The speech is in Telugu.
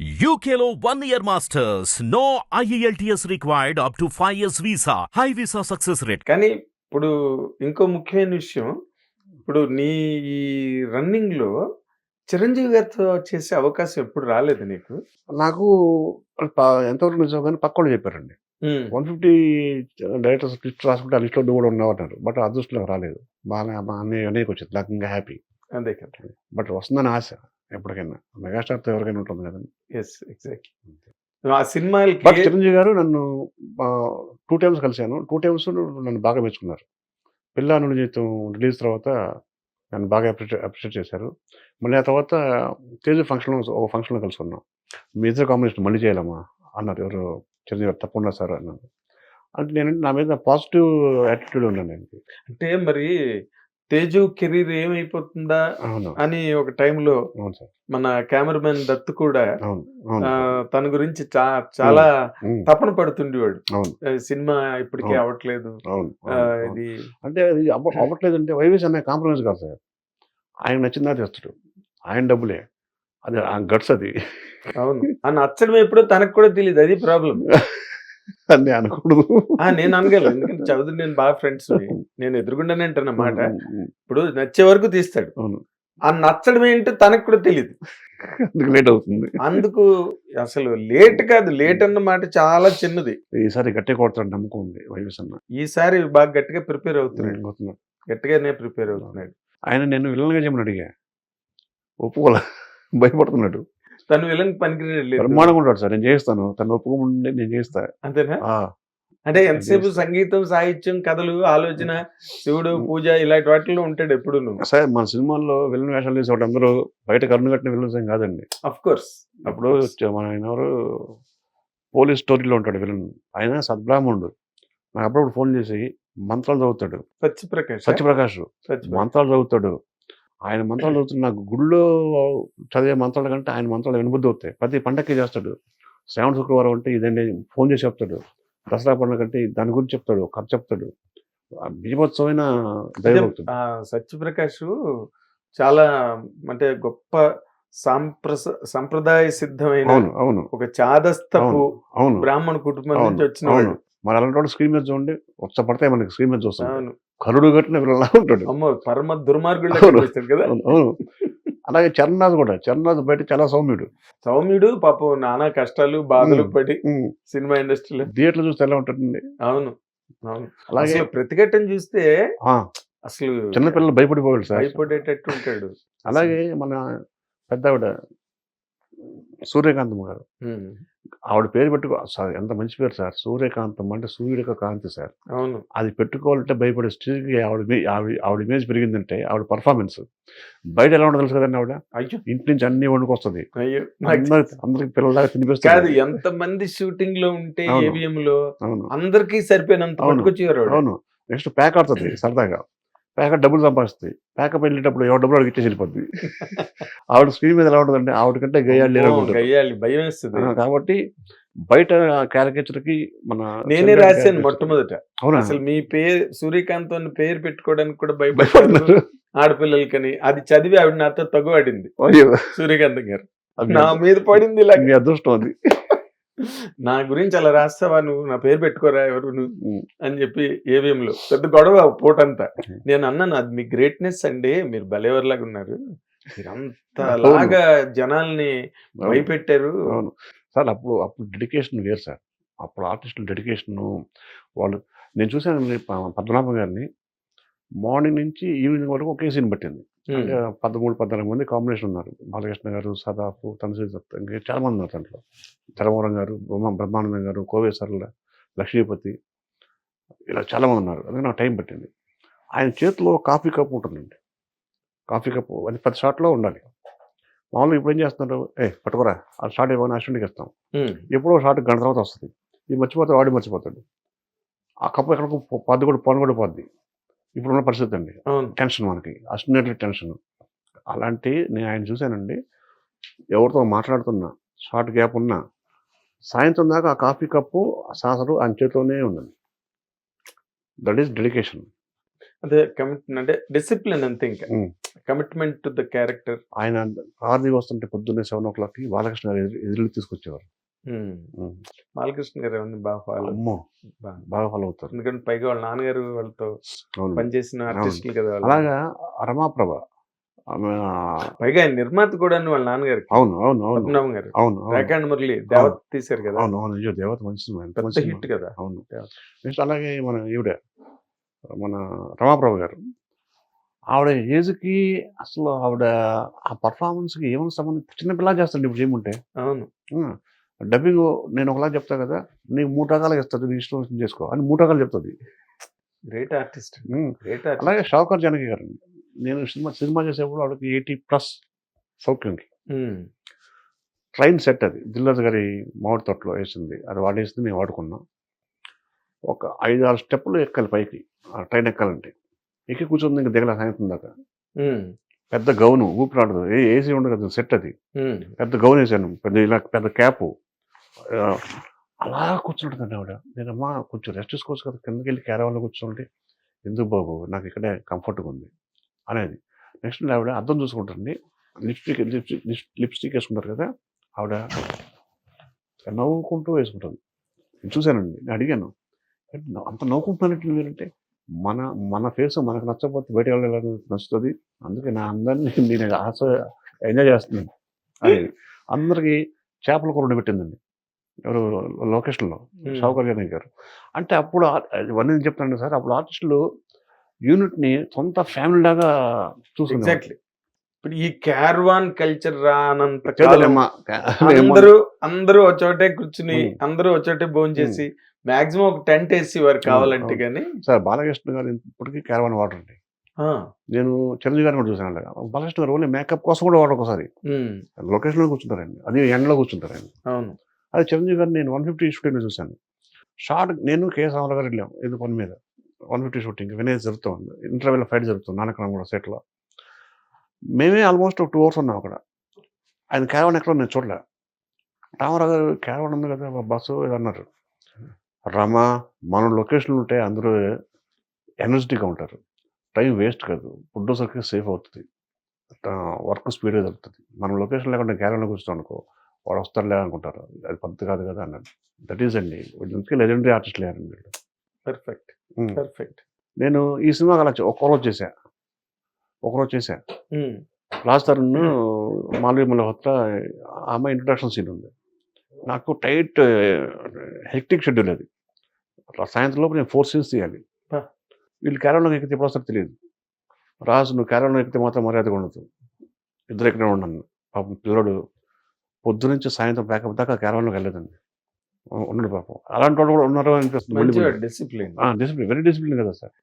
One year masters. No E IELTS required up to 5 years visa. High visa success rate. కానీ ఇప్పుడు ఇంకో ముఖ్యమైన విషయం. ఇప్పుడు నీ ఈ రన్నింగ్లో చిరంజీవి గారితో చేసే అవకాశం ఎప్పుడు రాలేదు నీకు? నాకు ఎంతవరకు నిజం కానీ పక్క వాళ్ళు చెప్పారండి. వన్ ఫిఫ్టీ డైరెక్టర్స్ లిస్ట్ రాసుకుంటే ఆ లిస్ట్లో నువ్వు కూడా ఉన్నావు అన్నారు బట్ అదృష్టం నాకు రాలేదు. బాగా మా అన్నయ్య అనేక వచ్చింది నాకు ఇంకా హ్యాపీ. అదే కదా. బట్ వస్తుందని ఆశ. ఎప్పటికైనా. మెగాస్టార్తో ఎవరికైనా ఉంటుంది కదండి. ఎస్ ఎగ్జాక్ట్ ఆ సినిమాలకి బట్ చిరంజీవి గారు నన్ను టూ టైమ్స్ కలిశాను. టూ టైమ్స్ నన్ను బాగా మెచ్చుకున్నారు. పిల్లాను జీతం రిలీజ్ తర్వాత నన్ను బాగా అప్రిషియేట్ అప్రిషియేట్ చేశారు. మళ్ళీ ఆ తర్వాత తేజ ఫంక్షన్ ఒక ఫంక్షన్లో కలుసుకున్నాం. మీ ఇద్దరు కాంబినేషన్ మళ్ళీ చేయాలమ్మా అన్నారు ఎవరు చిరంజీవి గారు. తప్పకుండా సార్ అన్నారు. అంటే నేను నా మీద పాజిటివ్ యాటిట్యూడ్ ఉన్నాను నేను అంటే మరి తేజు కెరీర్ ఏమైపోతుందా అని ఒక టైంలో మన కెమెరామెన్ దత్తు కూడా. తన గురించి చాలా తపన పడుతుండేవాడు. సినిమా ఇప్పటికే. అవ్వట్లేదు. ఇది అంటే అది అవ్వ అవ్వట్లేదంటే వైవేస్ అనే కాంప్రమైజ్ కాదు సార్. ఆయన నచ్చిందా తెస్తాడు. ఆయన డబ్బులే. అది ఆ గట్స్ అది. అవును. ఆ నచ్చడం ఎప్పుడో తనకు కూడా తెలియదు అది ప్రాబ్లం అని అనకూడదు. ఆ నేను అనగలను. ఎందుకంటే చౌదరి నేను బాగా ఫ్రెండ్స్ నేను ఎదురుగుండానే అంటాను మాట ఉమ్, ఉమ్, ఇప్పుడు నచ్చే వరకు తీస్తాడు. అవును. ఆ నచ్చడం ఏంటో తనకు కూడా తెలియదు అందుకు లేట్ అవుతుంది. అందుకు అసలు లేట్ కాదు. లేట్ అన్న మాట చాలా చిన్నది. ఈసారి గట్టి కొడతాడు నమ్మకం ఉంది వైవేస్ అన్న. ఈసారి బాగా గట్టిగా ప్రిపేర్ అవుతున్నాడు. గట్టిగానే ప్రిపేర్ అవుతున్నాడు. ఆయన నేను విలన్గా చేయమని అడిగా. ఒప్పుకోలే భయపడుతున్నాడు. తను విలన్ పనికి బ్రహ్మాండంగా ఉంటాడు సార్. నేను చేస్తాను తను ఒప్పుకోమంటే నేను చేస్తా అంతేనా? అంటే ఎంతసేపు సంగీతం సాహిత్యం కథలు ఆలోచన శివుడు పూజ ఇలాంటి వాటిలో ఉంటాడు ఎప్పుడు సార్ మన సినిమాల్లో విలన్ వేషాలు చేసేవాడు అందరూ బయట కన్ను కట్టిన విలన్స్ ఏం కాదండి. అఫ్ కోర్స్ అప్పుడు మన ఆయన ఎవరు? పోలీస్ స్టోరీలో ఉంటాడు విలన్. ఆయన సద్బ్రాహ్మణుడు. నాకు అప్పుడప్పుడు ఫోన్ చేసి మంత్రాలు చదువుతాడు. సత్యప్రకాష్. సత్యప్రకాష్. మంత్రాలు చదువుతాడు. ఆయన మంత్రాలు చదువుతున్న నాకు గుళ్ళో చదివే మంత్రాల కంటే ఆయన మంత్రాలు వినబుద్ధి అవుతాయి ప్రతి పండక్కి చేస్తాడు. శ్రావణ శుక్రవారం అంటే ఇదండి ఫోన్ చేసి చెప్తాడు. దసరా పండుగ అంటే దాని గురించి చెప్తాడు. కథ చెప్తాడు. ఆ సత్యప్రకాష్ చాలా అంటే గొప్ప సాంప్రస సంప్రదాయ సిద్ధమైన అవును ఒక చాదస్తపు అవును బ్రాహ్మణ కుటుంబం నుంచి వచ్చిన అవును. మరి అలాంటి స్క్రీన్ మీద చూడండి. వచ్చ పడితే మనకి స్క్రీన్ మీద చూస్తాం కరుడు కట్టిన విలన్లా ఉంటాడు. పరమ దుర్మార్గుడు అవును. కదా. అవును, అలాగే చరణాథ్ కూడా చరణాథ్ బయట చాలా సౌమ్యుడు. సౌమ్యుడు పాపం నానా కష్టాలు బాధలు. పడి సినిమా ఇండస్ట్రీలో. థియేటర్లో చూస్తే ఎలా ఉంటుందండి? అవును అవును. అలాగే ప్రతిఘటన చూస్తే అసలు చిన్నపిల్లలు భయపడిపోయాడు సార్. భయపడేటట్టు ఉంటాడు. అలాగే మన పెద్ద ఆవిడ సూర్యకాంతం గారు. ఆవిడ పేరు పెట్టుకో సార్ ఎంత మంచి పేరు సార్ సూర్యకాంతం అంటే సూర్యుడి యొక్క కాంతి సార్. అవును. అది పెట్టుకోవాలంటే భయపడే స్టేజ్కి ఆవిడ ఆవిడ ఆవిడ ఇమేజ్ పెరిగిందంటే ఆవిడ పర్ఫార్మెన్స్. బయట ఎలా ఉండదు తెలుసు కదండి ఆవిడ? అయ్యో! ఇంటి నుంచి అన్ని వండుకొస్తుంది. అయ్యో! అందరికి పిల్లలాగా తినిపిస్తుంది. ఎంత మంది షూటింగ్లో ఉంటే. ఏవిఎం లో అందరికి సరిపోయినంత. అవును. నెక్స్ట్ ప్యాక్ ఆడుతుంది సరదాగా. ప్యాక్ డబ్బులు సంపాదిస్తుంది. ప్యాకప్ వెళ్ళేటప్పుడు ఎవరు డబ్బులు అడిగితే వెళ్ళిపోద్ది. ఆవిడ స్క్రీన్ మీద ఎలా ఉంటుందంటే ఆవిడ కంటే గయ్యాళ్ళు భయం వేస్తుంది. కాబట్టి బయట క్యారికేచర్కి మన నేనే రాశాను మొట్టమొదట. అవునా? అసలు మీ పేరు సూర్యకాంత్ అని పేరు పెట్టుకోవడానికి కూడా భయపడుతున్నారు. ఆడపిల్లలకని. అది చదివి ఆవిడ నాతో తగువాడింది. అయ్యో, సూర్యకాంత్ గారు. నా మీద పడింది ఇలా. మీ అదృష్టం అది. నా గురించి అలా రాస్తావా నువ్వు? నా పేరు పెట్టుకోరా ఎవరు నువ్వు? అని చెప్పి ఏవిఎం లో పెద్ద గొడవ పూటంతా. నేను అన్నాను అది మీ గ్రేట్నెస్ అండి. మీరు భలేవర్లాగా ఉన్నారు మీరు అంత అవును. లాగా జనాల్ని భయపెట్టారు. అవును. సార్ అప్పుడు అప్పుడు డెడికేషన్ వేరు సార్. అప్పుడు ఆర్టిస్టుల డెడికేషన్ వాళ్ళు నేను చూశాను పద్మనాభం గారిని. మార్నింగ్ నుంచి ఈవినింగ్ వరకు ఒకే సీన్ పట్టింది. పదమూడు పద్నాలుగు మంది కాంబినేషన్ ఉన్నారు. బాలకృష్ణ గారు సదాఫు తనశ్రీ దత్ ఇంకా చాలా మంది ఉన్నారు దాంట్లో. ధర్మవరం గారు బ్రహ్మ బ్రహ్మానందం గారు కోవేశ్వరుల లక్ష్మీపతి ఇలా చాలా మంది ఉన్నారు. అందుకే నాకు టైం పట్టింది. ఆయన చేతిలో కాఫీ కప్ ఉంటుందండి. కాఫీ కప్ అది పది షాట్లో ఉండాలి. మామూలుగా ఇప్పుడు ఏం చేస్తున్నారు? ఏ పట్టుకోరా. ఆ షార్ట్ ఇవ్వని అశ్వినికి ఇస్తాం. ఎప్పుడో షార్ట్ గంట తర్వాత వస్తుంది. ఇది మర్చిపోతే వాడి మర్చిపోతాడు. ఆ కప్పు ఎక్కడికి పద్దు కూడా పొన కూడా పోద్ది. ఇప్పుడున్న పరిస్థితి అండి. టెన్షన్ మనకి. అస్టినేటెడ్ టెన్షన్. అలాంటి నేను ఆయన చూశానండి. ఎవరితో మాట్లాడుతున్నా షార్ట్ గ్యాప్ ఉన్నా సాయంత్రం దాకా ఆ కాఫీ కప్పు సాసరు ఆయన చేతిలోనే ఉందండి. దట్ ఈస్ డెడికేషన్ అదే కమిట్ అంటే డిసిప్లిన్ అంతే ఇంకా. Commitment to the character. ఆయన ఆర్ది వస్తుంటే పొద్దున్నే సెవెన్ ఓ క్లాక్కి బాలకృష్ణ గారు ఎదురు తీసుకొచ్చేవారు. బాలకృష్ణ గారు ఏమన్నా బాగా ఫాలో అమ్మో! బాగా ఫాలో అవుతారు. ఎందుకంటే పైగా వాళ్ళ నాన్నగారు వాళ్ళతో పనిచేసిన ఆర్టిస్టులు కదా వాళ్ళు. అలాగా రమాప్రభ ఆమె పైగా ఆయన నిర్మాత కూడా వాళ్ళ నాన్నగారికి. అవును అవును అవును. పద్మనాభం గారు. అవును అవును. రేఖాండ్ మురళి దేవత తీశారు కదా. అవును అవును. అయ్యో! దేవత మంచి సినిమా ఎంత పెద్ద మంచి హిట్. కదా. అవును. దేవత. నెక్స్ట్ అలాగే మన ఈవిడ మన రమాప్రభ గారు. ఆవిడ ఏజ్కి అసలు ఆవిడ ఆ పర్ఫార్మెన్స్కి ఏమైనా సంబంధం చిన్న పిల్ల చేస్తాండి ఇప్పుడు చేయమంటే. అవును. డబ్బింగ్ నేను ఒకలా చెప్తా కదా నీకు మూడు రకాలుగా ఇస్తుంది నీ ఇష్టం వచ్చింది చేసుకో అని మూడు రకాలు చెప్తుంది. గ్రేట్ ఆర్టిస్ట్ అలాగే షావుకర్ జానకి గారు నేను సినిమా సినిమా చేసేప్పుడు ఆవిడకి ఎయిటీ ప్లస్ సౌఖ్యంకి. ట్రైన్ సెట్ అది. దిల్లర్ గారి మామిడి తోటలో వేసింది. అది వాడేసింది మేము వాడుకున్నాం. ఒక ఐదు ఆరు స్టెప్పులు ఎక్కాలి పైకి ఆ ట్రైన్ ఎక్కాలంటే. ఎక్కి కూర్చుంది ఇంకా దిగల సాయంత్రం దాకా. పెద్ద గౌను ఊపిరాడదు. ఏ ఏసీ ఉండదు కదా సెట్ అది. పెద్ద గౌన్ వేసాను పెద్ద ఇలా పెద్ద క్యాపు. అలా కూర్చుంటుందండి ఆవిడ. నేను అమ్మా కొంచెం రెస్ట్ తీసుకోవచ్చు కదా కిందకి వెళ్ళి కేరవాళ్ళు కూర్చుంటే ఎందుకు బాబు? నాకు ఇక్కడే కంఫర్ట్గా ఉంది. అనేది. నెక్స్ట్ ఆవిడ అర్థం చూసుకుంటుంది లిప్స్టిక్ లిప్స్టిక్ లిప్స్టిక్ వేసుకుంటారు కదా ఆవిడ నవ్వుకుంటూ వేసుకుంటుంది. నేను చూశానండి నేను అడిగాను. అంత నవ్వుకుంటున్నానంటే మీరంటే మన మన ఫేస్ మనకు నచ్చకపోతే బయట వెళ్ళాలని నచ్చుతుంది? అందుకే నా అందరినీ నేను ఆశ ఎంజాయ్ చేస్తున్నాను. అనేది. అందరికీ చేపల కూర పెట్టిందండి. ఎవరు లొకేషన్లో సౌకర్యాన్ని గారు. అంటే అప్పుడు ఇవన్నీ నేను చెప్తాను సార్ అప్పుడు ఆర్టిస్టులు యూనిట్ని సొంత ఫ్యామిలీ లాగా చూస్తున్నారు ఎగ్జాక్ట్లీ. ఇప్పుడు ఈ క్యార్వాన్ కల్చర్ రానంత అందరూ అందరూ ఒక చోటే కూర్చుని. అందరూ ఒక చోటే భోజనం చేసి మాక్సిమం ఒక టెంట్ వేసి వారు కావాలంటే. గానీ. సార్ బాలకృష్ణ గారు ఇప్పటికీ క్యారవాన్ వాటర్ అండి. నేను చిరంజీవి గారిని కూడా చూసాను అలాగా. బాలకృష్ణ గారు ఓన్లీ మేకప్ కోసం కూడా వాటర్ ఒకసారి. లొకేషన్లో కూర్చుంటారండి అది ఎండలో కూర్చుంటారండి. అవును. అది చిరంజీవి గారిని నేను వన్ ఫిఫ్టీ షూటింగ్లో చూశాను. షార్ట్ నేను కేఎస్ సామల గారు వెళ్ళాం ఇది పని మీద. వన్ ఫిఫ్టీ షూటింగ్ వినేజ్ జరుగుతుంది ఇంటర్వెల్ ఫైట్ జరుగుతుంది నానకరం కూడా సెట్లో. మేమే ఆల్మోస్ట్ ఒక టూ అవర్స్ ఉన్నాం అక్కడ. ఆయన క్యారవన్ ఎక్కడ నేను చూడలే. రామారావు గారు క్యారవన్ ఉంది కదా బస్సు ఏదో అన్నారు. రమ మన లొకేషన్లు ఉంటే అందరూ ఎనర్జెటిక్గా ఉంటారు. టైం వేస్ట్ కాదు ప్రొడ్యూసర్కి సేఫ్ అవుతుంది. వర్క్ స్పీడ్గా జరుగుతుంది. మనం లొకేషన్ లేకుండా క్యారవన్లో కూర్చున్నాం అనుకో వాడు వస్తారులే అనుకుంటారు అది పద్ధతి కాదు కదా అన్నాడు. దట్ ఈస్ అండి. వీళ్ళకి లెజెండరీ ఆర్టిస్ట్ లేరండి వీళ్ళు పర్ఫెక్ట్. పర్ఫెక్ట్ నేను ఈ సినిమాకి అలా ఒకరోజు చేశా. ఒకరోజు చేశా. లాస్ట్ తరుణ్ మాల్వి మల్హోత్రా ఆమె ఇంట్రడక్షన్ సీన్ ఉంది. నాకు టైట్ హెక్టిక్ షెడ్యూల్ అది. అట్లా సాయంత్రం లోపు నేను ఫోర్ సీన్స్ తీయాలి. వీళ్ళు క్యారవన్లోకి ఎక్కితే ఎప్పుడు వస్తారో తెలియదు. రాజు నువ్వు క్యారవన్లో ఎక్కితే మాత్రం మర్యాదగా ఉండదు. ఇద్దరు ఎక్కడే ఉన్నాను పాపం పిల్లడు పొద్దు నుంచి సాయంత్రం బ్యాకప్ దాకా క్యారవన్లోకి వెళ్ళలేదండి. ఉ- ఉన్నాడు పాపం. అలాంటి వాడు కూడా ఉన్నారు అనిపిస్తుంది డిసిప్లిన్ డిసిప్లిన్ వెరీ డిసిప్లిన్ కదా సార్.